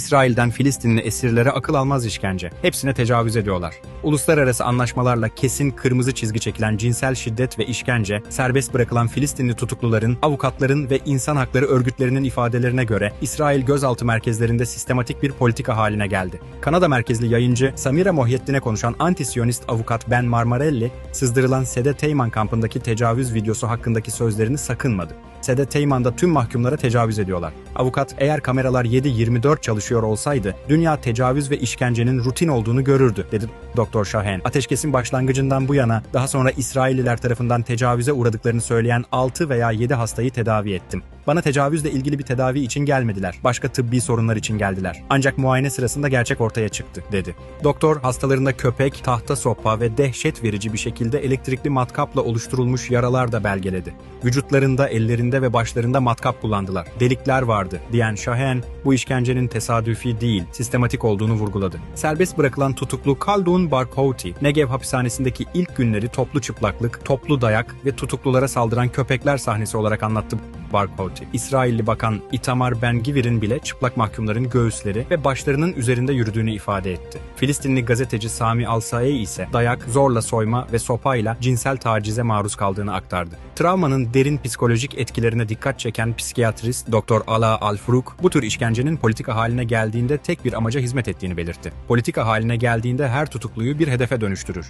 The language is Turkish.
İsrail'den Filistinli esirlere akıl almaz işkence. Hepsine tecavüz ediyorlar. Uluslararası anlaşmalarla kesin kırmızı çizgi çekilen cinsel şiddet ve işkence, serbest bırakılan Filistinli tutukluların, avukatların ve insan hakları örgütlerinin ifadelerine göre İsrail gözaltı merkezlerinde sistematik bir politika haline geldi. Kanada merkezli yayıncı Samira Mohyettin'e konuşan anti-Siyonist avukat Ben Marmarelli, sızdırılan Sede Teyman kampındaki tecavüz videosu hakkındaki sözlerini sakınmadı. Sede Teyman'da tüm mahkumlara tecavüz ediyorlar. Avukat eğer kameralar 7-24 çalışıyor olsaydı dünya tecavüz ve işkencenin rutin olduğunu görürdü dedi Doktor Şahen. Ateşkesin başlangıcından bu yana daha sonra İsrailliler tarafından tecavüze uğradıklarını söyleyen 6 veya 7 hastayı tedavi ettim. Bana tecavüzle ilgili bir tedavi için gelmediler. Başka tıbbi sorunlar için geldiler. Ancak muayene sırasında gerçek ortaya çıktı, dedi. Doktor hastalarında köpek, tahta sopa ve dehşet verici bir şekilde elektrikli matkapla oluşturulmuş yaralar da belgeledi. Vücutlarında, ellerinde ve başlarında matkap kullandılar. Delikler vardı, diyen Şahen, bu işkencenin tesadüfi değil, sistematik olduğunu vurguladı. Serbest bırakılan tutuklu Kaldun Barghouti, Negev hapishanesindeki ilk günleri toplu çıplaklık, toplu dayak ve tutuklulara saldıran köpekler sahnesi olarak anlattı Barghouti. İsrailli Bakan Itamar Ben-Gvir'in bile çıplak mahkumların göğüsleri ve başlarının üzerinde yürüdüğünü ifade etti. Filistinli gazeteci Sami Al-Saei ise dayak, zorla soyma ve sopayla cinsel tacize maruz kaldığını aktardı. Travmanın derin psikolojik etkilerine dikkat çeken psikiyatrist Dr. Ala Al-Furuk, bu tür işkencenin politika haline geldiğinde tek bir amaca hizmet ettiğini belirtti. Politika haline geldiğinde her tutukluyu bir hedefe dönüştürür.